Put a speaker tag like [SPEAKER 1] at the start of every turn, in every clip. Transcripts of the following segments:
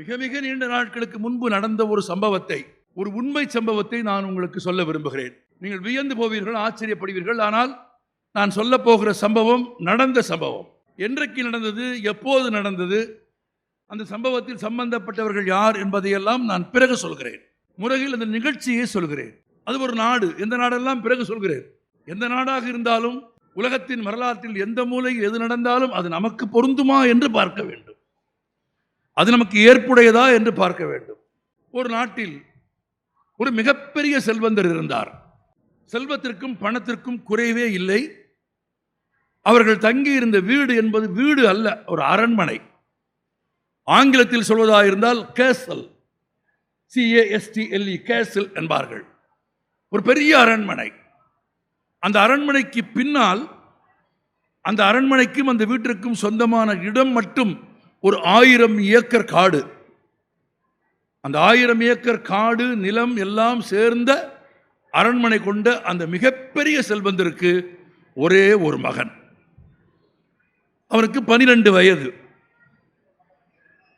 [SPEAKER 1] மிக மிக நீண்ட நாட்களுக்கு முன்பு நடந்த ஒரு சம்பவத்தை ஒரு உண்மை சம்பவத்தை நான் உங்களுக்கு சொல்ல விரும்புகிறேன் நீங்கள் வியந்து போவீர்கள் ஆச்சரியப்படுவீர்கள் ஆனால் நான் சொல்ல போகிற சம்பவம் நடந்த சம்பவம் என்றைக்கு நடந்தது எப்போது நடந்தது அந்த சம்பவத்தில் சம்பந்தப்பட்டவர்கள் யார் என்பதையெல்லாம் நான் பிறகு சொல்கிறேன் முறையில் அந்த நிகழ்ச்சியை சொல்கிறேன் அது ஒரு நாடு எந்த நாடெல்லாம் பிறகு சொல்கிறேன் எந்த நாடாக இருந்தாலும் உலகத்தின் வரலாற்றில் எந்த மூலையில் எது நடந்தாலும் அது நமக்கு பொருந்துமா என்று பார்க்க வேண்டும் அது நமக்கு ஏற்புடையதா என்று பார்க்க வேண்டும் ஒரு நாட்டில் ஒரு மிகப்பெரிய செல்வந்தர் இருந்தார் செல்வத்திற்கும் பணத்திற்கும் குறைவே இல்லை அவர்கள் தங்கி இருந்த வீடு என்பது வீடு அல்ல ஒரு அரண்மனை ஆங்கிலத்தில் சொல்வதாக இருந்தால் கேசல் சிஏஎஸ்டிஎல்இ கேசல் என்பார்கள் ஒரு பெரிய அரண்மனை அந்த அரண்மனைக்கு பின்னால் அந்த அரண்மனைக்கும் அந்த வீட்டிற்கும் சொந்தமான இடம் மட்டும் ஒரு ஆயிரம் ஏக்கர் காடு அந்த ஆயிரம் ஏக்கர் காடு நிலம் எல்லாம் சேர்ந்த அரண்மனை கொண்ட அந்த மிகப்பெரிய செல்வந்தருக்கு ஒரே ஒரு மகன் அவருக்கு பனிரெண்டு வயது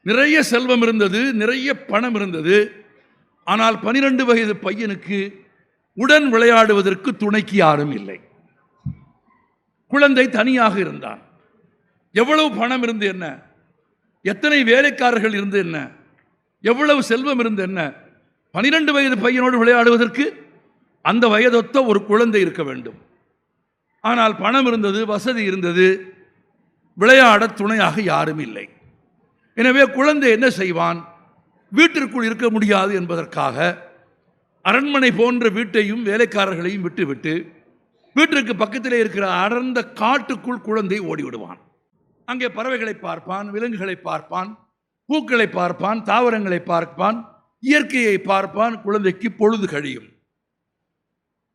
[SPEAKER 1] நிறைய செல்வம் இருந்தது நிறைய பணம் இருந்தது ஆனால் பனிரெண்டு வயது பையனுக்கு உடன் விளையாடுவதற்கு துணைக்கு யாரும் இல்லை குழந்தை தனியாக இருந்தான் எவ்வளவு பணம் இருந்து என்ன எத்தனை வேலைக்காரர்கள் இருந்து என்ன எவ்வளவு செல்வம் இருந்து என்ன பனிரெண்டு வயது பையனோடு விளையாடுவதற்கு அந்த வயதொத்த ஒரு குழந்தை இருக்க வேண்டும் ஆனால் பணம் இருந்தது வசதி இருந்தது விளையாட துணையாக யாரும் இல்லை எனவே குழந்தை என்ன செய்வான் வீட்டிற்குள் இருக்க முடியாது என்பதற்காக அரண்மனை போன்ற வீட்டையும் வேலைக்காரர்களையும் விட்டுவிட்டு வீட்டிற்கு பக்கத்திலே இருக்கிற அடர்ந்த காட்டுக்குள் குழந்தை ஓடிவிடுவான் அங்கே பறவைகளை பார்ப்பான் விலங்குகளை பார்ப்பான் பூக்களை பார்ப்பான் தாவரங்களை பார்ப்பான் இயற்கையை பார்ப்பான் குழந்தைக்கு பொழுது கழியும்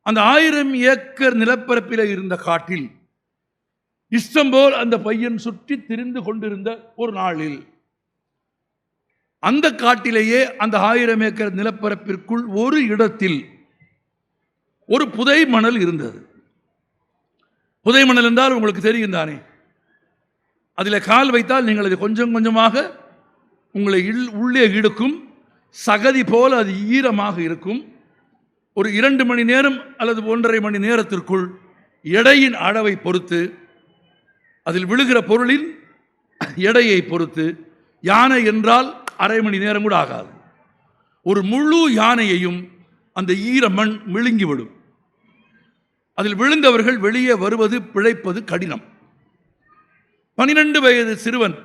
[SPEAKER 1] அந்த ஆயிரம் ஏக்கர் நிலப்பரப்பில் இருந்த காட்டில் இஷ்டம்போல் அந்த பையன் சுற்றி திரிந்து கொண்டிருந்த ஒரு நாளில் அந்த காட்டிலேயே அந்த ஆயிரம் ஏக்கர் நிலப்பரப்பிற்குள் ஒரு இடத்தில் ஒரு புதை மணல் இருந்தது புதை மணல் என்றால் உங்களுக்கு தெரியும் தானே அதில் கால் வைத்தால் நீங்கள் அது கொஞ்சம் கொஞ்சமாக உங்களை உள்ளே இடுக்கும் சகதி போல் அது ஈரமாக இருக்கும் ஒரு இரண்டு மணி நேரம் அல்லது ஒன்றரை மணி நேரத்திற்குள் எடையின் அளவை பொறுத்து அதில் விழுகிற பொருளின் எடையை பொறுத்து யானை என்றால் அரை மணி நேரம் கூட ஆகாது ஒரு முழு யானையையும் அந்த ஈர மண் விழுங்கிவிடும் அதில் விழுந்தவர்கள் வெளியே வருவது பிழைப்பது கடினம் பனிரெண்டு வயது சிறுவன்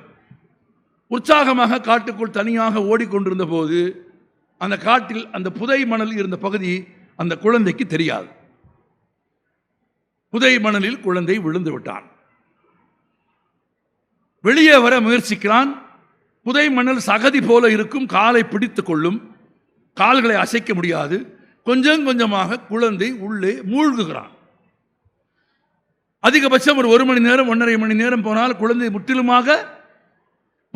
[SPEAKER 1] உற்சாகமாக காட்டுக்குள் தனியாக ஓடிக்கொண்டிருந்த போது அந்த காட்டில் அந்த புதை மணல் இருந்த பகுதி அந்த குழந்தைக்கு தெரியாது புதை மணலில் குழந்தை விழுந்து விட்டான் வெளியே வர முயற்சிக்கிறான் புதை மணல் சகதி போல இருக்கும் காலை பிடித்து கொள்ளும் கால்களை அசைக்க முடியாது கொஞ்சம் கொஞ்சமாக குழந்தை உள்ளே மூழ்குகிறான் அதிகபட்சம் ஒரு ஒரு மணி நேரம் ஒன்றரை மணி நேரம் போனால் குழந்தை முற்றிலுமாக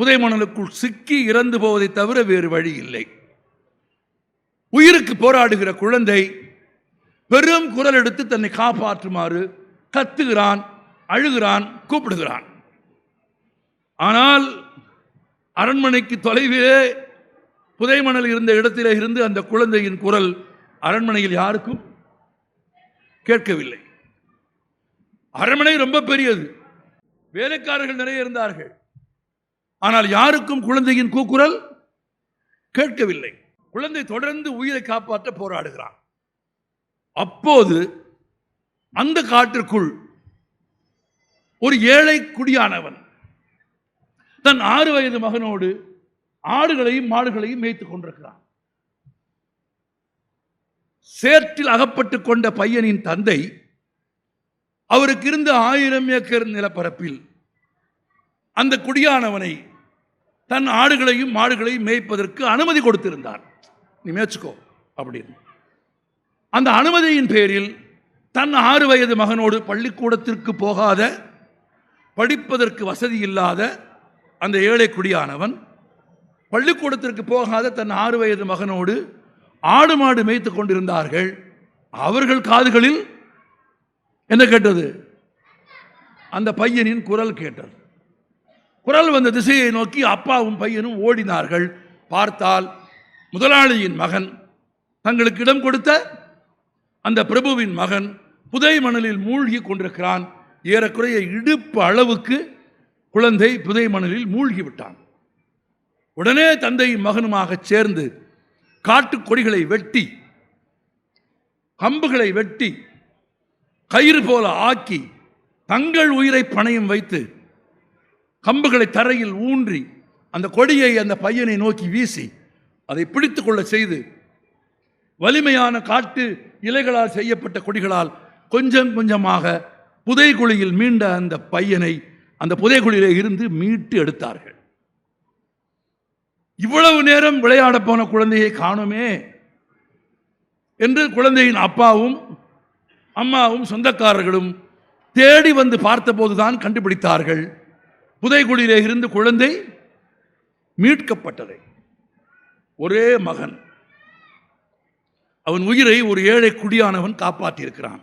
[SPEAKER 1] புதைமணலுக்குள் சிக்கி இறந்து போவதை தவிர வேறு வழி இல்லை உயிருக்கு போராடுகிற குழந்தை பெரும் குரல் எடுத்து தன்னை காப்பாற்றுமாறு கத்துகிறான் அழுகிறான் கூப்பிடுகிறான் ஆனால் அரண்மனைக்கு தொலைவிலே புதைமணல் இருந்த இடத்திலே இருந்து அந்த குழந்தையின் குரல் அரண்மனையில் யாருக்கும் கேட்கவில்லை அரண்மனை ரொம்ப பெரியது வேலைக்காரர்கள் நிறைய இருந்தார்கள் ஆனால் யாருக்கும் குழந்தையின் கூக்குரல் கேட்கவில்லை குழந்தை தொடர்ந்து உயிரை காப்பாற்ற போராடுகிறான் அப்போது அந்த காட்டிற்குள் ஒரு ஏழை குடியானவன் தன் ஆறு வயது மகனோடு ஆடுகளையும் மாடுகளையும் மேய்த்துக் கொண்டிருக்கிறான் சேற்றில் அகப்பட்டு கொண்ட பையனின் தந்தை அவருக்கு இருந்த ஆயிரம் ஏக்கர் நிலப்பரப்பில் அந்த குடியானவனை தன் ஆடுகளையும் மாடுகளையும் மேய்ப்பதற்கு அனுமதி கொடுத்திருந்தார் நீ மேய்ச்சிக்கோ அப்படின்னு அந்த அனுமதியின் பேரில் தன் ஆறு வயது மகனோடு பள்ளிக்கூடத்திற்கு போகாத படிப்பதற்கு வசதி இல்லாத அந்த ஏழை குடியானவன் பள்ளிக்கூடத்திற்கு போகாத தன் ஆறு வயது மகனோடு ஆடு மாடு மேய்த்து கொண்டிருந்தார்கள் அவர்கள் காதுகளில் என்ன கேட்டது அந்த பையனின் குரல் கேட்டது குரல் வந்த திசையை நோக்கி அப்பாவும் பையனும் ஓடினார்கள் பார்த்தால் முதலாளியின் மகன் தங்களுக்கு இடம் கொடுத்த அந்த பிரபுவின் மகன் புதை மணலில் மூழ்கி கொண்டிருக்கிறான் ஏறக்குறைய இடுப்பு அளவுக்கு குழந்தை புதை மணலில் மூழ்கி விட்டான் உடனே தந்தையும் மகனுமாக சேர்ந்து காட்டுக்கொடிகளை வெட்டி கம்புகளை வெட்டி கயிறு போல ஆக்கி தங்கள் உயிரை பணையும் வைத்து கம்புகளை தரையில் ஊன்றி அந்த கொடியை அந்த பையனை நோக்கி வீசி அதை பிடித்து கொள்ள செய்து வலிமையான காட்டு இலைகளால் செய்யப்பட்ட கொடிகளால் கொஞ்சம் கொஞ்சமாக புதைகுழியில் மீண்ட அந்த பையனை அந்த புதைகுழியிலே இருந்து மீட்டு எடுத்தார்கள் இவ்வளவு நேரம் விளையாட போன குழந்தையை காணுமே என்று குழந்தையின் அப்பாவும் அம்மாவும் சொந்தக்காரர்களும் தேடி வந்து பார்த்தபோதுதான் கண்டுபிடித்தார்கள் புதைகுடியிலே இருந்து குழந்தை மீட்கப்பட்டதை ஒரே மகன் அவன் உயிரை ஒரு ஏழை குடியானவன் காப்பாற்றியிருக்கிறான்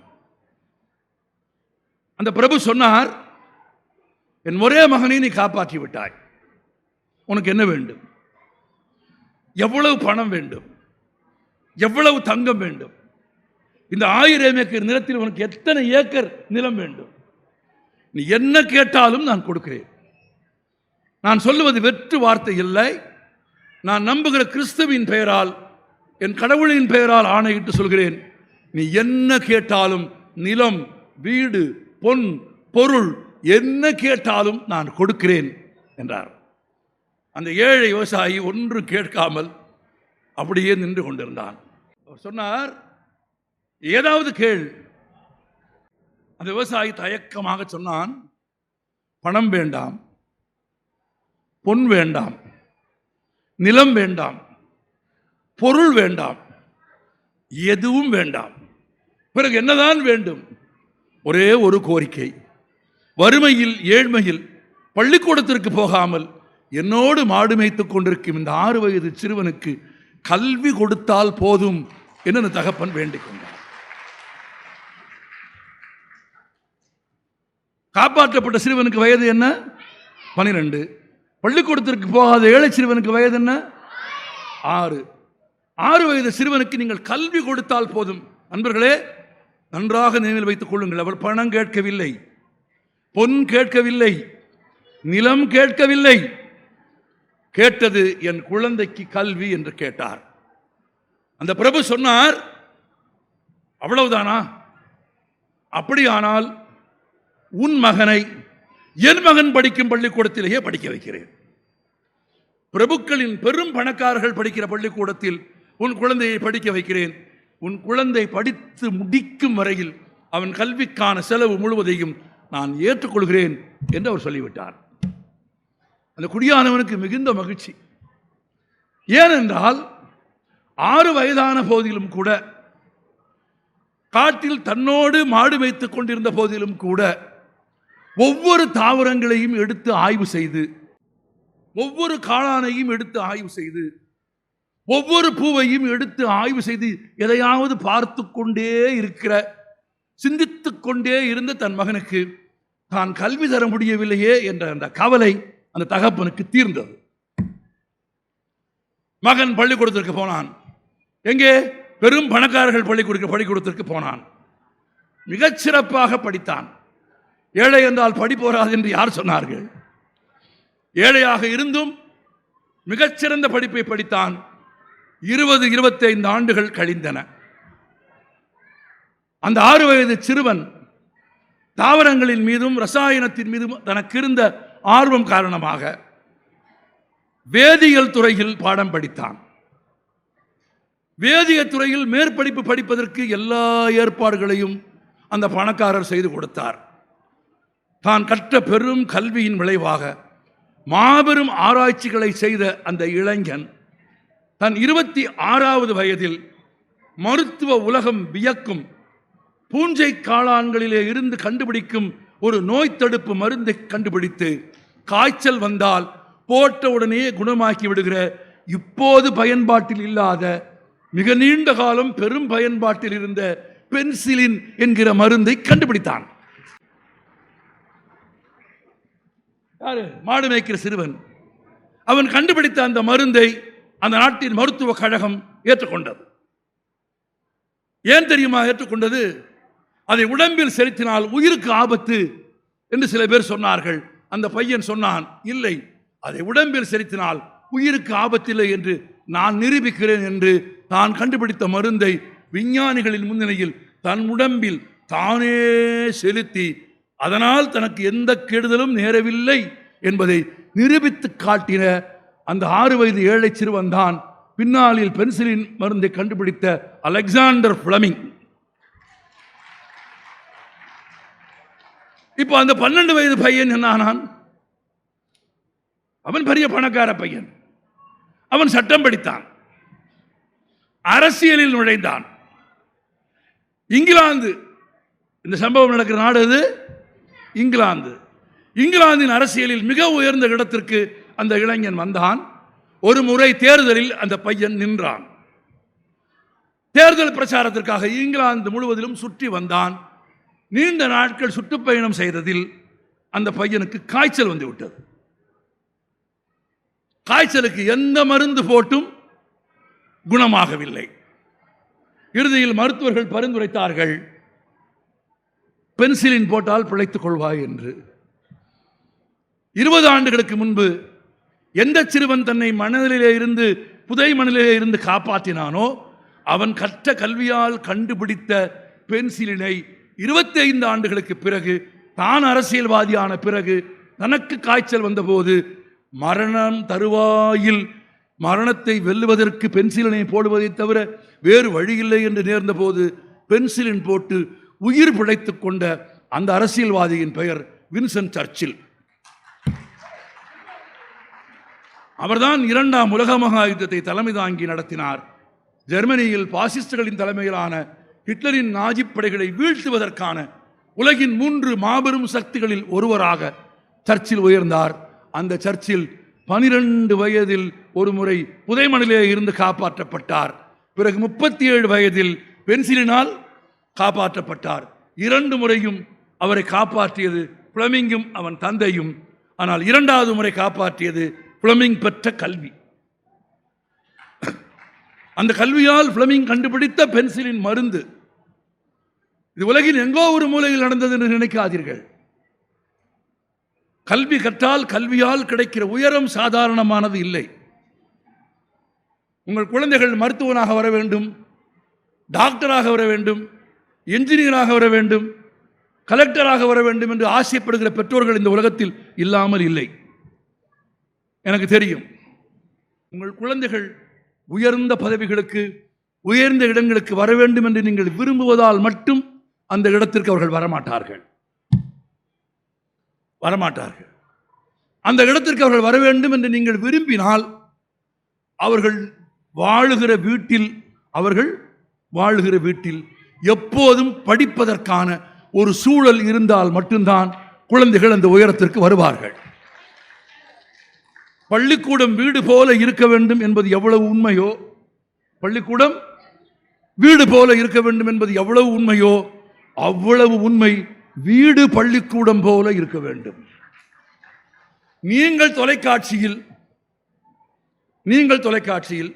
[SPEAKER 1] அந்த பிரபு சொன்னார் என் ஒரே மகனை நீ காப்பாற்றி விட்டாய் உனக்கு என்ன வேண்டும் எவ்வளவு பணம் வேண்டும் எவ்வளவு தங்கம் வேண்டும் இந்த ஆயிரம் ஏக்கர் நிலத்தில் உனக்கு எத்தனை ஏக்கர் நிலம் வேண்டும் நீ என்ன கேட்டாலும் நான் கொடுக்கிறேன் நான் சொல்லுவது வெற்று வார்த்தை இல்லை நான் நம்புகிற கிறிஸ்துவின் பெயரால் என் கடவுளின் பெயரால் ஆணையிட்டு சொல்கிறேன் நீ என்ன கேட்டாலும் நிலம் வீடு பொன் பொருள் என்ன கேட்டாலும் நான் கொடுக்கிறேன் என்றார் அந்த ஏழை விவசாயி ஒன்று கேட்காமல் அப்படியே நின்று கொண்டிருந்தான் அவர் சொன்னார் ஏதாவது கேள் அந்த விவசாயி தயக்கமாக சொன்னான் பணம் வேண்டாம் பொன் வேண்டாம் நிலம் வேண்டாம் பொருள் வேண்டாம் எதுவும் வேண்டாம் பிறகு என்னதான் வேண்டும் ஒரே ஒரு கோரிக்கை வறுமையில் ஏழ்மையில் பள்ளிக்கூடத்திற்கு போகாமல் என்னோடு மாடு மேய்த்து கொண்டிருக்கும் இந்த ஆறு வயது சிறுவனுக்கு கல்வி கொடுத்தால் போதும் என்று தகப்பன் வேண்டிக் கொண்டான் காப்பாற்றப்பட்ட சிறுவனுக்கு வயது என்ன பனிரெண்டு பள்ளிக்கூடத்திற்கு போகாத ஏழை சிறுவனுக்கு வயது என்ன ஆறு ஆறு வயது சிறுவனுக்கு நீங்கள் கல்வி கொடுத்தால் போதும் நண்பர்களே நன்றாக நினைவில் வைத்துக் கொள்ளுங்கள் அவர் பணம் கேட்கவில்லை பொன் கேட்கவில்லை நிலம் கேட்கவில்லை கேட்டது என் குழந்தைக்கு கல்வி என்று கேட்டார் அந்த பிரபு சொன்னார் அவ்வளவுதானா அப்படியானால் உன் மகனை என் மகன் படிக்கும் பள்ளிக்கூடத்திலேயே படிக்க வைக்கிறேன் பிரபுக்களின் பெரும் பணக்காரர்கள் படிக்கிற பள்ளிக்கூடத்தில் உன் குழந்தையை படிக்க வைக்கிறேன் உன் குழந்தை படித்து முடிக்கும் வரையில் அவன் கல்விக்கான செலவு முழுவதையும் நான் ஏற்றுக்கொள்கிறேன் என்று அவர் சொல்லிவிட்டார் அந்த குடியானவனுக்கு மிகுந்த மகிழ்ச்சி ஏனென்றால் ஆறு வயதான போதிலும் கூட காட்டில் தன்னோடு மாடு வைத்துக் கொண்டிருந்த போதிலும் கூட ஒவ்வொரு தாவரங்களையும் எடுத்து ஆய்வு செய்து ஒவ்வொரு காளானையும் எடுத்து ஆய்வு செய்து ஒவ்வொரு பூவையும் எடுத்து ஆய்வு செய்து எதையாவது பார்த்து கொண்டே இருக்கிற சிந்தித்து கொண்டே இருந்த தன் மகனுக்கு தான் கல்வி தர முடியவில்லையே என்ற அந்த கவலை அந்த தகப்பனுக்கு தீர்ந்தது மகன் பள்ளிக்கூடத்திற்கு போனான் எங்கே பெரும் பணக்காரர்கள் பள்ளிக்கூட பள்ளிக்கூடத்திற்கு போனான் மிகச்சிறப்பாக படித்தான் ஏழை என்றால் படி வராது என்று யார் சொன்னார்கள் ஏழையாக இருந்தும் மிகச்சிறந்த படிப்பை படித்தான் இருபது இருபத்தைந்து ஆண்டுகள் கழிந்தன அந்த ஆறு வயது சிறுவன் தாவரங்களின் மீதும் ரசாயனத்தின் மீதும் தனக்கு இருந்த ஆர்வம் காரணமாக வேதியியல் துறையில் பாடம் படித்தான் வேதிய துறையில் மேற்படிப்பு படிப்பதற்கு எல்லா ஏற்பாடுகளையும் அந்த பணக்காரர் செய்து கொடுத்தார் தான் கற்ற பெரும் கல்வியின் விளைவாக மாபெரும் ஆராய்ச்சிகளை செய்த அந்த இளைஞன் தன் இருபத்தி ஆறாவது வயதில் மருத்துவ உலகம் வியக்கும் பூஞ்சை காளான்களிலே இருந்து கண்டுபிடிக்கும் ஒரு நோய் தடுப்பு மருந்தை கண்டுபிடித்து காய்ச்சல் வந்தால் போட்ட உடனே குணமாக்கி விடுகிற இப்போது பயன்பாட்டில் இல்லாத மிக நீண்ட காலம் பெரும் பயன்பாட்டில் இருந்த பென்சிலின் என்கிற மருந்தை கண்டுபிடித்தான் யாரு மாடு மேய்க்கிற சிறுவன் அவன் கண்டுபிடித்த அந்த மருந்தை அந்த நாட்டின் மருத்துவ கழகம் ஏற்றுக்கொண்டது ஏன் தெரியுமா ஏற்றுக்கொண்டது அதை உடம்பில் செலுத்தினால் உயிருக்கு ஆபத்து என்று சில பேர் சொன்னார்கள் அந்த பையன் சொன்னான் இல்லை அதை உடம்பில் செலுத்தினால் உயிருக்கு ஆபத்தில்லை என்று நான் நிரூபிக்கிறேன் என்று தான் கண்டுபிடித்த மருந்தை விஞ்ஞானிகளின் முன்னிலையில் தன் உடம்பில் தானே செலுத்தி அதனால் தனக்கு எந்த கெடுதலும் நேரவில்லை என்பதை நிரூபித்து காட்டின அந்த ஆறு வயது ஏழை சிறுவன் தான் பின்னாளில் பென்சிலின் மருந்தை கண்டுபிடித்த அலெக்சாண்டர் பிளமிங் இப்போ அந்த பன்னெண்டு வயது பையன் என்னானான் அவன் பெரிய பணக்கார பையன் அவன் சட்டம் படித்தான் அரசியலில் நுழைந்தான் இங்கிலாந்து இந்த சம்பவம் நடக்கிற நாடு அது இங்கிலாந்து இங்கிலாந்தின் அரசியலில் மிக உயர்ந்த இடத்திற்கு அந்த இளைஞன் வந்தான் ஒரு முறை தேர்தலில் அந்த பையன் நின்றான் தேர்தல் பிரச்சாரத்திற்காக இங்கிலாந்து முழுவதிலும் சுற்றி வந்தான் நீண்ட நாட்கள் சுற்றுப்பயணம் செய்ததில் அந்த பையனுக்கு காய்ச்சல் வந்து விட்டது காய்ச்சலுக்கு எந்த மருந்து போட்டும் குணமாகவில்லை இறுதியில் மருத்துவர்கள் பரிந்துரைத்தார்கள் பென்சிலின் போட்டால் பிழைத்துக் கொள்வாய் என்று இருபது ஆண்டுகளுக்கு முன்பு எந்த சிறுவன் தன்னை மணலிலே இருந்து புதை மணலிலே இருந்து காப்பாற்றினானோ அவன் கற்ற கல்வியால் கண்டுபிடித்த பென்சிலினை இருபத்தி ஐந்து ஆண்டுகளுக்கு பிறகு தான் அரசியல்வாதியான பிறகு தனக்கு காய்ச்சல் வந்தபோது மரணம் தருவாயில் மரணத்தை வெல்லுவதற்கு பென்சிலினை போடுவதை தவிர வேறு வழியில்லை என்று நேர்ந்தபோது பென்சிலின் போட்டு உயிர் பிழைத்து கொண்ட அந்த அரசியல்வாதியின் பெயர் வின்சென்ட் சர்ச்சில் அவர்தான் இரண்டாம் உலக மகா யுத்தத்தை தலைமை தாங்கி நடத்தினார் ஜெர்மனியில் பாசிஸ்டுகளின் தலைமையிலான ஹிட்லரின் நாஜி படைகளை வீழ்த்துவதற்கான உலகின் மூன்று மாபெரும் சக்திகளில் ஒருவராக சர்ச்சில் உயர்ந்தார் அந்த சர்ச்சில் பனிரெண்டு வயதில் ஒரு முறை புதைமணிலே இருந்து காப்பாற்றப்பட்டார் பிறகு முப்பத்தி ஏழு வயதில் பென்சிலினால் காப்பாற்றப்பட்டார் இரண்டு முறையும் அவரை காப்பாற்றியது புளமிங்கும் அவன் தந்தையும் ஆனால் இரண்டாவது முறை காப்பாற்றியது புளமிங் பெற்ற கல்வி அந்த கல்வியால் புலமிங் கண்டுபிடித்த பென்சிலின் மருந்து இது உலகில் எங்கோ ஒரு மூலையில் நடந்தது என்று நினைக்காதீர்கள் கல்வி கற்றால் கல்வியால் கிடைக்கிற உயரம் சாதாரணமானது இல்லை உங்கள் குழந்தைகள் மருத்துவனாக வர வேண்டும் டாக்டராக வர வேண்டும் என்ஜினியராக வர வேண்டும் கலெக்டராக வர வேண்டும் என்று ஆசைப்படுகிற பெற்றோர்கள் இந்த உலகத்தில் இல்லாமல் இல்லை எனக்கு தெரியும் உங்கள் குழந்தைகள் உயர்ந்த பதவிகளுக்கு உயர்ந்த இடங்களுக்கு வர வேண்டும் என்று நீங்கள் விரும்புவதால் மட்டும் அந்த இடத்திற்கு அவர்கள் வரமாட்டார்கள் வரமாட்டார்கள் அந்த இடத்திற்கு அவர்கள் வர வேண்டும் என்று நீங்கள் விரும்பினால் அவர்கள் வாழுகிற வீட்டில் அவர்கள் வாழுகிற வீட்டில் எப்போதும் படிப்பதற்கான ஒரு சூழல் இருந்தால் மட்டும்தான் குழந்தைகள் அந்த உயரத்திற்கு வருவார்கள் பள்ளிக்கூடம் வீடு போல இருக்க வேண்டும் என்பது எவ்வளவு உண்மையோ பள்ளிக்கூடம் வீடு போல இருக்க வேண்டும் என்பது எவ்வளவு உண்மையோ அவ்வளவு உண்மை வீடு பள்ளிக்கூடம் போல இருக்க வேண்டும் நீங்கள் தொலைக்காட்சியில் நீங்கள் தொலைக்காட்சியில்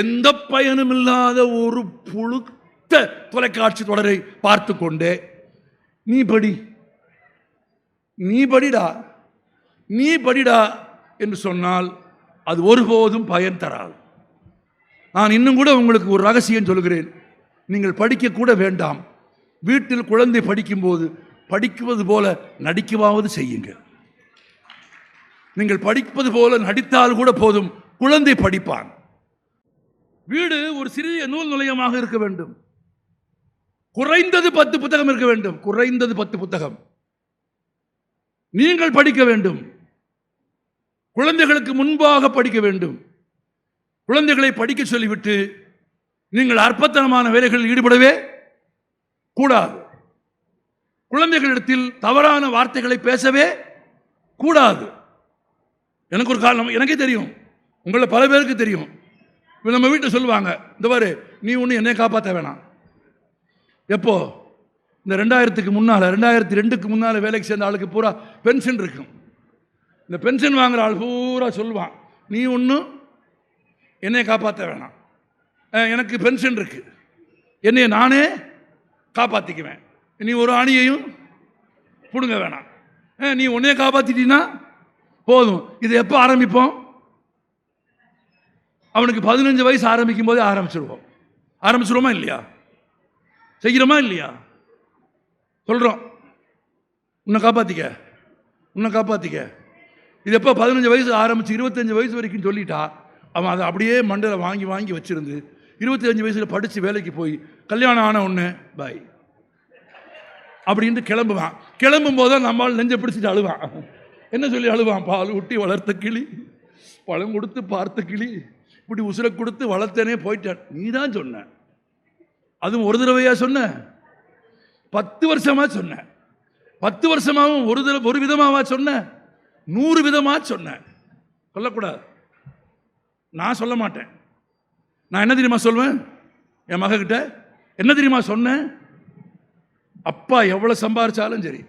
[SPEAKER 1] எந்த பயனும் இல்லாத ஒரு புழு அடுத்த தொலைக்காட்சி தொடரை பார்த்து கொண்டே நீ படி நீ படிடா நீ படிடா என்று சொன்னால் அது ஒருபோதும் பயன் தராது நான் இன்னும் கூட உங்களுக்கு ஒரு ரகசியம் சொல்கிறேன் நீங்கள் படிக்கக்கூட வேண்டாம் வீட்டில் குழந்தை படிக்கும்போது படிக்குவது போல நடிக்குவாவது செய்யுங்க நீங்கள் படிப்பது போல நடித்தால் கூட போதும் குழந்தை படிப்பான் வீடு ஒரு சிறிய நூல் நிலையமாக இருக்க வேண்டும் குறைந்தது பத்து புத்தகம் இருக்க வேண்டும் குறைந்தது பத்து புத்தகம் நீங்கள் படிக்க வேண்டும் குழந்தைகளுக்கு முன்பாக படிக்க வேண்டும் குழந்தைகளை படிக்க சொல்லிவிட்டு நீங்கள் அற்பத்தனமான வேலைகளில் ஈடுபடவே கூடாது குழந்தைகளிடத்தில் தவறான வார்த்தைகளை பேசவே கூடாது எனக்கு ஒரு காரணம் எனக்கே தெரியும் உங்களை பல பேருக்கு தெரியும் நம்ம வீட்டில் சொல்லுவாங்க இந்த மாதிரி நீ ஒன்று என்னை காப்பாற்ற வேணாம் எப்போ இந்த ரெண்டாயிரத்துக்கு முன்னால் ரெண்டாயிரத்தி ரெண்டுக்கு முன்னால் வேலைக்கு சேர்ந்த ஆளுக்கு பூரா பென்ஷன் இருக்கும் இந்த பென்ஷன் வாங்குகிற ஆள் பூரா சொல்லுவான் நீ ஒன்றும் என்னை காப்பாற்ற வேணாம் எனக்கு பென்ஷன் இருக்குது என்னையை நானே காப்பாற்றிக்குவேன் நீ ஒரு அணியையும் பிடுங்க வேணாம் நீ உன்னையே காப்பாற்றிட்டீன்னா போதும் இது எப்போ ஆரம்பிப்போம் அவனுக்கு பதினஞ்சு வயசு ஆரம்பிக்கும் போதே ஆரம்பிச்சிருவோம் ஆரம்பிச்சிருவோமா இல்லையா செய்கிறோமா இல்லையா சொல்கிறோம் உன்னை காப்பாற்றிக்க உன்னை காப்பாற்றிக்க இது எப்போ பதினஞ்சு வயசு ஆரம்பித்து இருபத்தஞ்சு வயசு வரைக்கும் சொல்லிட்டா அவன் அதை அப்படியே மண்டலை வாங்கி வாங்கி வச்சுருந்து அஞ்சு வயசில் படித்து வேலைக்கு போய் கல்யாணம் ஆன ஒன்று பாய் அப்படின்ட்டு கிளம்புவான் கிளம்பும் போது தான் நம்மால் நெஞ்சை பிடிச்சிட்டு அழுவான் என்ன சொல்லி அழுவான் பால் ஊட்டி வளர்த்த கிளி பழம் கொடுத்து பார்த்த கிளி இப்படி உசுரை கொடுத்து வளர்த்தேனே போயிட்டேன் நீ தான் சொன்ன அதுவும் ஒரு தடவையாக சொன்ன பத்து வருஷமாக சொன்ன பத்து வருஷமாகவும் ஒரு தடவை ஒரு விதமாவா சொன்ன நூறு விதமாக சொன்னேன் சொல்லக்கூடாது நான் சொல்ல மாட்டேன் நான் என்ன தெரியுமா சொல்வேன் என் மகக்கிட்ட என்ன தெரியுமா சொன்னேன் அப்பா எவ்வளோ சம்பாரிச்சாலும் சரி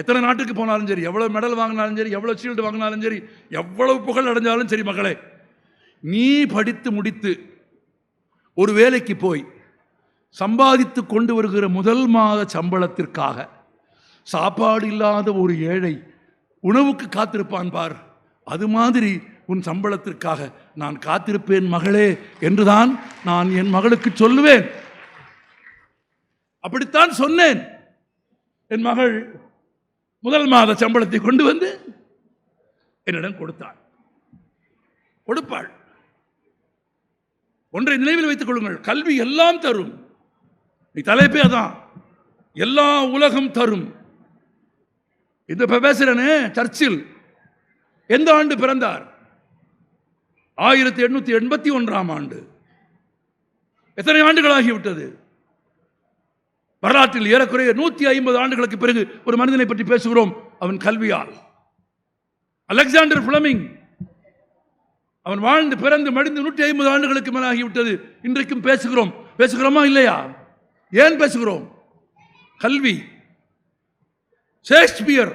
[SPEAKER 1] எத்தனை நாட்டுக்கு போனாலும் சரி எவ்வளோ மெடல் வாங்கினாலும் சரி எவ்வளோ ஷீல்டு வாங்கினாலும் சரி எவ்வளவு புகழ் அடைஞ்சாலும் சரி மகளே நீ படித்து முடித்து ஒரு வேலைக்கு போய் சம்பாதித்து கொண்டு வருகிற முதல் மாத சம்பளத்திற்காக சாப்பாடு இல்லாத ஒரு ஏழை உணவுக்கு காத்திருப்பான் பார் அது மாதிரி உன் சம்பளத்திற்காக நான் காத்திருப்பேன் மகளே என்றுதான் நான் என் மகளுக்கு சொல்லுவேன் அப்படித்தான் சொன்னேன் என் மகள் முதல் மாத சம்பளத்தை கொண்டு வந்து என்னிடம் கொடுத்தாள் கொடுப்பாள் ஒன்றை நினைவில் வைத்துக் கொள்ளுங்கள் கல்வி எல்லாம் தரும் தலைப்பே அதான் எல்லா உலகம் தரும் இந்த இப்போ பேசுகிறேன்னு சர்ச்சில் எந்த ஆண்டு பிறந்தார் ஆயிரத்தி எண்ணூற்றி எண்பத்தி ஒன்றாம் ஆண்டு எத்தனை ஆண்டுகளாகிவிட்டது வரலாற்றில் ஏறக்குறைய நூற்றி ஐம்பது ஆண்டுகளுக்கு பிறகு ஒரு மனிதனை பற்றி பேசுகிறோம் அவன் கல்வியால் அலெக்சாண்டர் பிளமிங் அவன் வாழ்ந்து பிறந்து மடிந்து நூற்றி ஐம்பது ஆண்டுகளுக்கு மேலாகிவிட்டது இன்றைக்கும் பேசுகிறோம் பேசுகிறோமா இல்லையா ஏன் பேசுகிறோம் கல்வி ஷேக்ஸ்பியர்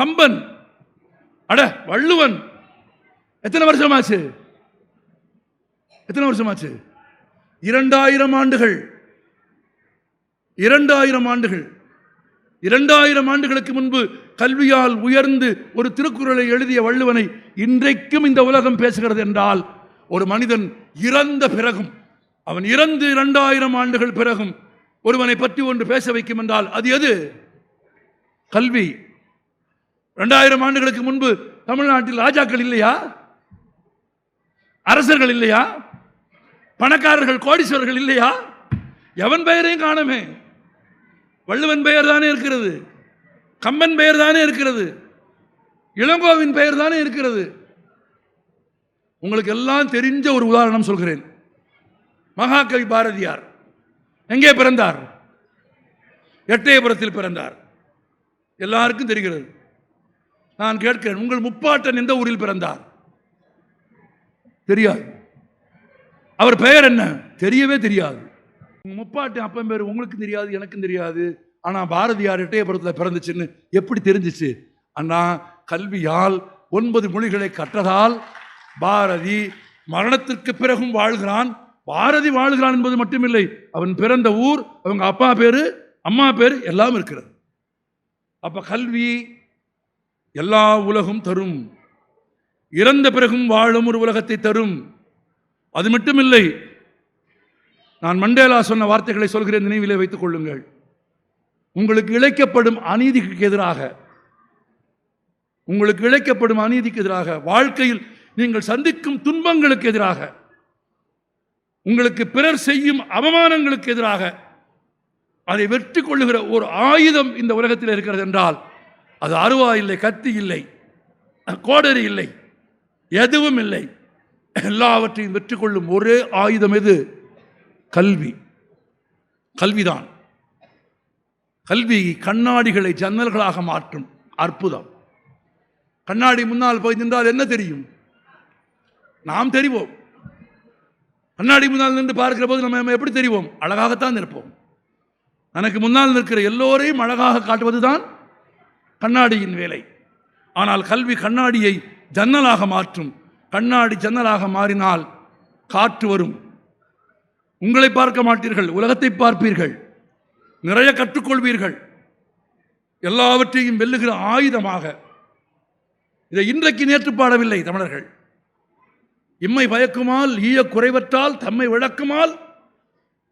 [SPEAKER 1] கம்பன் அட வள்ளுவன் எத்தனை வருஷமாச்சு எத்தனை வருஷமாச்சு இரண்டாயிரம் ஆண்டுகள் இரண்டாயிரம் ஆண்டுகள் இரண்டாயிரம் ஆண்டுகளுக்கு முன்பு கல்வியால் உயர்ந்து ஒரு திருக்குறளை எழுதிய வள்ளுவனை இன்றைக்கும் இந்த உலகம் பேசுகிறது என்றால் ஒரு மனிதன் இறந்த பிறகும் அவன் இறந்து இரண்டாயிரம் ஆண்டுகள் பிறகும் ஒருவனை பற்றி ஒன்று பேச வைக்கும் என்றால் அது எது கல்வி ரெண்டாயிரம் ஆண்டுகளுக்கு முன்பு தமிழ்நாட்டில் ராஜாக்கள் இல்லையா அரசர்கள் இல்லையா பணக்காரர்கள் கோடீஸ்வரர்கள் இல்லையா எவன் பெயரையும் காணமே வள்ளுவன் பெயர் தானே இருக்கிறது கம்பன் பெயர் தானே இருக்கிறது இளங்கோவின் பெயர் தானே இருக்கிறது உங்களுக்கு எல்லாம் தெரிஞ்ச ஒரு உதாரணம் சொல்கிறேன் மகாகவி பாரதியார் எங்கே பிறந்தார் எட்டயபுரத்தில் பிறந்தார் எல்லாருக்கும் தெரிகிறது நான் கேட்கிறேன் உங்கள் முப்பாட்டன் எந்த ஊரில் பிறந்தார் தெரியாது அவர் பெயர் என்ன தெரியவே தெரியாது முப்பாட்டன் அப்பன் பேர் உங்களுக்கும் தெரியாது எனக்கும் தெரியாது ஆனால் பாரதியார் எட்டயபுரத்தில் பிறந்துச்சுன்னு எப்படி தெரிஞ்சிச்சு அண்ணா கல்வியால் ஒன்பது மொழிகளை கற்றதால் பாரதி மரணத்திற்கு பிறகும் வாழ்கிறான் பாரதி வாழ்கிறான் என்பது மட்டுமில்லை அவன் பிறந்த ஊர் அவங்க அப்பா பேர் அம்மா பேர் எல்லாம் இருக்கிறது அப்போ கல்வி எல்லா உலகம் தரும் இறந்த பிறகும் வாழும் ஒரு உலகத்தை தரும் அது மட்டுமில்லை நான் மண்டேலா சொன்ன வார்த்தைகளை சொல்கிறேன் நினைவிலே வைத்துக் கொள்ளுங்கள் உங்களுக்கு இழைக்கப்படும் அநீதிக்கு எதிராக உங்களுக்கு இழைக்கப்படும் அநீதிக்கு எதிராக வாழ்க்கையில் நீங்கள் சந்திக்கும் துன்பங்களுக்கு எதிராக உங்களுக்கு பிறர் செய்யும் அவமானங்களுக்கு எதிராக அதை வெற்றி கொள்ளுகிற ஒரு ஆயுதம் இந்த உலகத்தில் இருக்கிறது என்றால் அது அருவா இல்லை கத்தி இல்லை கோடரி இல்லை எதுவும் இல்லை எல்லாவற்றையும் வெற்றி கொள்ளும் ஒரே ஆயுதம் எது கல்வி கல்விதான் கல்வி கண்ணாடிகளை ஜன்னல்களாக மாற்றும் அற்புதம் கண்ணாடி முன்னால் போய் நின்றால் என்ன தெரியும் நாம் தெரிவோம் கண்ணாடி முன்னால் நின்று பார்க்கிற போது நம்ம எப்படி தெரிவோம் அழகாகத்தான் நிற்போம் தனக்கு முன்னால் நிற்கிற எல்லோரையும் அழகாக காட்டுவது தான் கண்ணாடியின் வேலை ஆனால் கல்வி கண்ணாடியை ஜன்னலாக மாற்றும் கண்ணாடி ஜன்னலாக மாறினால் காற்று வரும் உங்களை பார்க்க மாட்டீர்கள் உலகத்தை பார்ப்பீர்கள் நிறைய கற்றுக்கொள்வீர்கள் எல்லாவற்றையும் வெல்லுகிற ஆயுதமாக இதை இன்றைக்கு நேற்று பாடவில்லை தமிழர்கள் இம்மை பயக்குமால் ஈய குறைவற்றால் தம்மை விளக்குமால்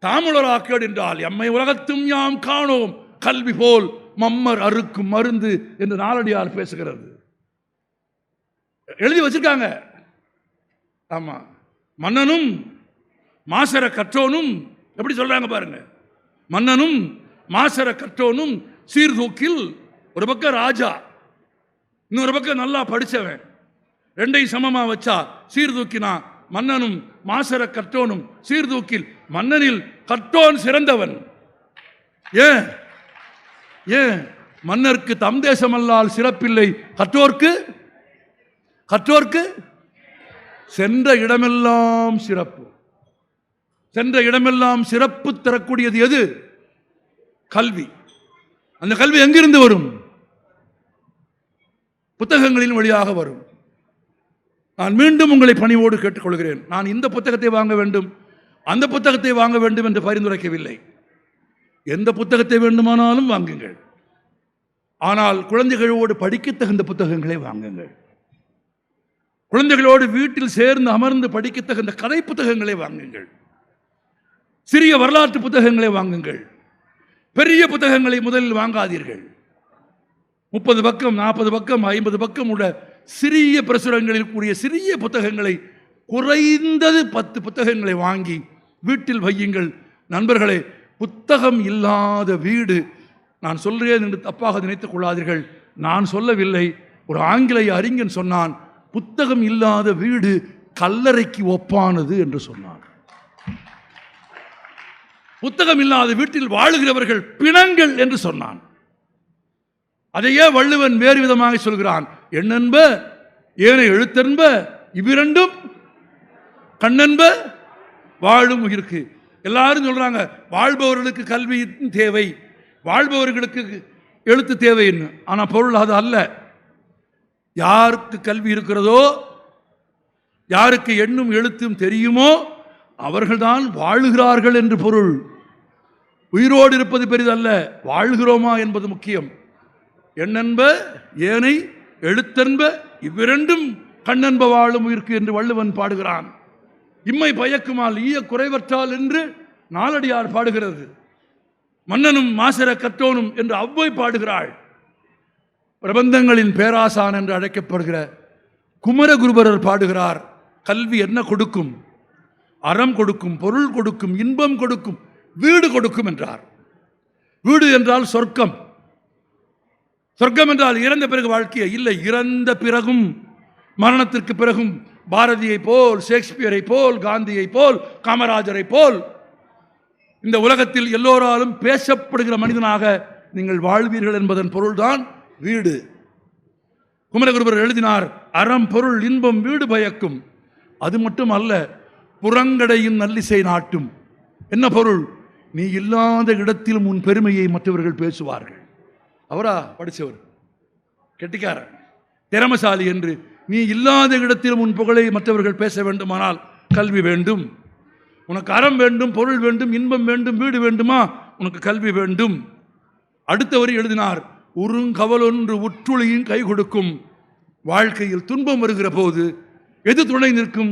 [SPEAKER 1] தாமுளராக்கேடு என்றால் எம்மை உலகத்தும் யாம் காணோம் கல்வி போல் மம்மர் அறுக்கும் மருந்து என்று நாளடியார் பேசுகிறது எழுதி வச்சிருக்காங்க ஆமாம் மன்னனும் மாசர கற்றோனும் எப்படி சொல்றாங்க பாருங்க மன்னனும் மாசர கற்றோனும் சீர்தூக்கில் ஒரு பக்கம் ராஜா இன்னொரு பக்கம் நல்லா படித்தவன் ரெண்டையும் சமமாக வச்சா சீர்தூக்கினா மன்னனும் மாசர கற்றோனும் சீர்தூக்கில் மன்னனில் கற்றோன் சிறந்தவன் ஏன் ஏன் மன்னருக்கு தம் தேசமல்லால் சிறப்பில்லை கற்றோர்க்கு கற்றோர்க்கு சென்ற இடமெல்லாம் சிறப்பு சென்ற இடமெல்லாம் சிறப்பு தரக்கூடியது எது கல்வி அந்த கல்வி எங்கிருந்து வரும் புத்தகங்களின் வழியாக வரும் நான் மீண்டும் உங்களை பணிவோடு கேட்டுக்கொள்கிறேன் நான் இந்த புத்தகத்தை வாங்க வேண்டும் அந்த புத்தகத்தை வாங்க வேண்டும் என்று பரிந்துரைக்கவில்லை எந்த புத்தகத்தை வேண்டுமானாலும் வாங்குங்கள் ஆனால் குழந்தைகளோடு படிக்க தகுந்த புத்தகங்களை வாங்குங்கள் குழந்தைகளோடு வீட்டில் சேர்ந்து அமர்ந்து படிக்க தகுந்த கதை புத்தகங்களை வாங்குங்கள் சிறிய வரலாற்று புத்தகங்களை வாங்குங்கள் பெரிய புத்தகங்களை முதலில் வாங்காதீர்கள் முப்பது பக்கம் நாற்பது பக்கம் ஐம்பது பக்கம் உள்ள சிறிய பிரசுரங்களில் கூடிய சிறிய புத்தகங்களை குறைந்தது பத்து புத்தகங்களை வாங்கி வீட்டில் வையுங்கள் நண்பர்களே புத்தகம் இல்லாத வீடு நான் சொல்கிறேன் என்று தப்பாக நினைத்துக் கொள்ளாதீர்கள் நான் சொல்லவில்லை ஒரு ஆங்கிலேய அறிஞன் சொன்னான் புத்தகம் இல்லாத வீடு கல்லறைக்கு ஒப்பானது என்று சொன்னான் புத்தகம் இல்லாத வீட்டில் வாழுகிறவர்கள் பிணங்கள் என்று சொன்னான் அதையே வள்ளுவன் வேறு விதமாக சொல்கிறான் என்னென்ப ஏனைய எழுத்தென்ப இவ்விரண்டும் கண்ணென்ப வாழும் உயிருக்கு எல்லாரும் சொல்கிறாங்க வாழ்பவர்களுக்கு கல்வி தேவை வாழ்பவர்களுக்கு எழுத்து தேவைன்னு ஆனால் பொருள் அது அல்ல யாருக்கு கல்வி இருக்கிறதோ யாருக்கு எண்ணும் எழுத்தும் தெரியுமோ அவர்கள்தான் வாழுகிறார்கள் என்று பொருள் உயிரோடு இருப்பது பெரிதல்ல வாழ்கிறோமா என்பது முக்கியம் என்னென்ப ஏனை எழுத்தென்ப இவ்விரண்டும் கண்ணென்ப வாழும் உயிர்க்கு என்று வள்ளுவன் பாடுகிறான் இம்மை பயக்குமால் ஈய குறைவற்றால் என்று நாளடியார் பாடுகிறது மன்னனும் மாசர கற்றோனும் என்று அவ்வை பாடுகிறாள் பிரபந்தங்களின் பேராசான் என்று அழைக்கப்படுகிற குமரகுருபரர் பாடுகிறார் கல்வி என்ன கொடுக்கும் அறம் கொடுக்கும் பொருள் கொடுக்கும் இன்பம் கொடுக்கும் வீடு கொடுக்கும் என்றார் வீடு என்றால் சொர்க்கம் சொர்க்கம் என்றால் இறந்த பிறகு வாழ்க்கையை இல்லை இறந்த பிறகும் மரணத்திற்கு பிறகும் பாரதியை போல் ஷேக்ஸ்பியரை போல் காந்தியை போல் காமராஜரை போல் இந்த உலகத்தில் எல்லோராலும் பேசப்படுகிற மனிதனாக நீங்கள் வாழ்வீர்கள் என்பதன் பொருள்தான் வீடு குமரகுருபர் எழுதினார் அறம் பொருள் இன்பம் வீடு பயக்கும் அது மட்டும் அல்ல புறங்கடையும் நல்லிசை நாட்டும் என்ன பொருள் நீ இல்லாத இடத்திலும் உன் பெருமையை மற்றவர்கள் பேசுவார்கள் அவரா படித்தவர் கெட்டிக்காரன் திறமசாலி என்று நீ இல்லாத இடத்திலும் உன் புகழை மற்றவர்கள் பேச வேண்டுமானால் கல்வி வேண்டும் உனக்கு அறம் வேண்டும் பொருள் வேண்டும் இன்பம் வேண்டும் வீடு வேண்டுமா உனக்கு கல்வி வேண்டும் அடுத்தவர் எழுதினார் உருங்கவலொன்று உற்றுளியும் கை கொடுக்கும் வாழ்க்கையில் துன்பம் வருகிற போது எது துணை நிற்கும்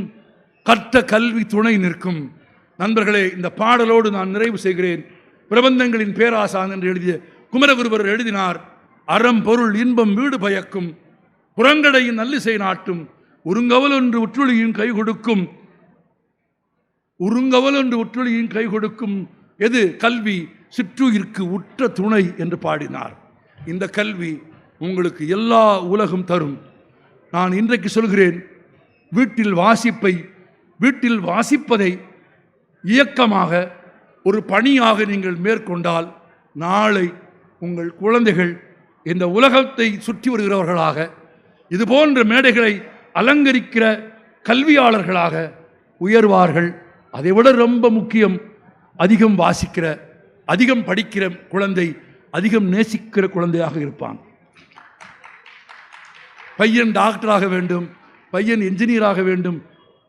[SPEAKER 1] கற்ற கல்வி துணை நிற்கும் நண்பர்களே இந்த பாடலோடு நான் நிறைவு செய்கிறேன் பிரபந்தங்களின் பேராசான் என்று எழுதிய குமரகுருவர் எழுதினார் அறம் பொருள் இன்பம் வீடு பயக்கும் புறங்கடையின் நல்லிசை நாட்டும் உருங்கவல் ஒன்று உற்றுளியின் கை கொடுக்கும் உருங்கவல் ஒன்று உற்றுளியின் கை கொடுக்கும் எது கல்வி சிற்றுயிர்க்கு உற்ற துணை என்று பாடினார் இந்த கல்வி உங்களுக்கு எல்லா உலகம் தரும் நான் இன்றைக்கு சொல்கிறேன் வீட்டில் வாசிப்பை வீட்டில் வாசிப்பதை இயக்கமாக ஒரு பணியாக நீங்கள் மேற்கொண்டால் நாளை உங்கள் குழந்தைகள் இந்த உலகத்தை சுற்றி வருகிறவர்களாக இதுபோன்ற மேடைகளை அலங்கரிக்கிற கல்வியாளர்களாக உயர்வார்கள் அதைவிட ரொம்ப முக்கியம் அதிகம் வாசிக்கிற அதிகம் படிக்கிற குழந்தை அதிகம் நேசிக்கிற குழந்தையாக இருப்பான் பையன் டாக்டராக வேண்டும் பையன் என்ஜினியராக வேண்டும்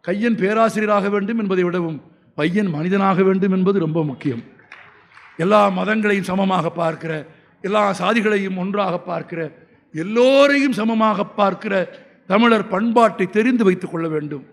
[SPEAKER 1] கையன் பேராசிரியராக வேண்டும் என்பதை விடவும் பையன் மனிதனாக வேண்டும் என்பது ரொம்ப முக்கியம் எல்லா மதங்களையும் சமமாக பார்க்கிற எல்லா சாதிகளையும் ஒன்றாக பார்க்கிற எல்லோரையும் சமமாக பார்க்கிற தமிழர் பண்பாட்டை தெரிந்து வைத்துக் கொள்ள வேண்டும்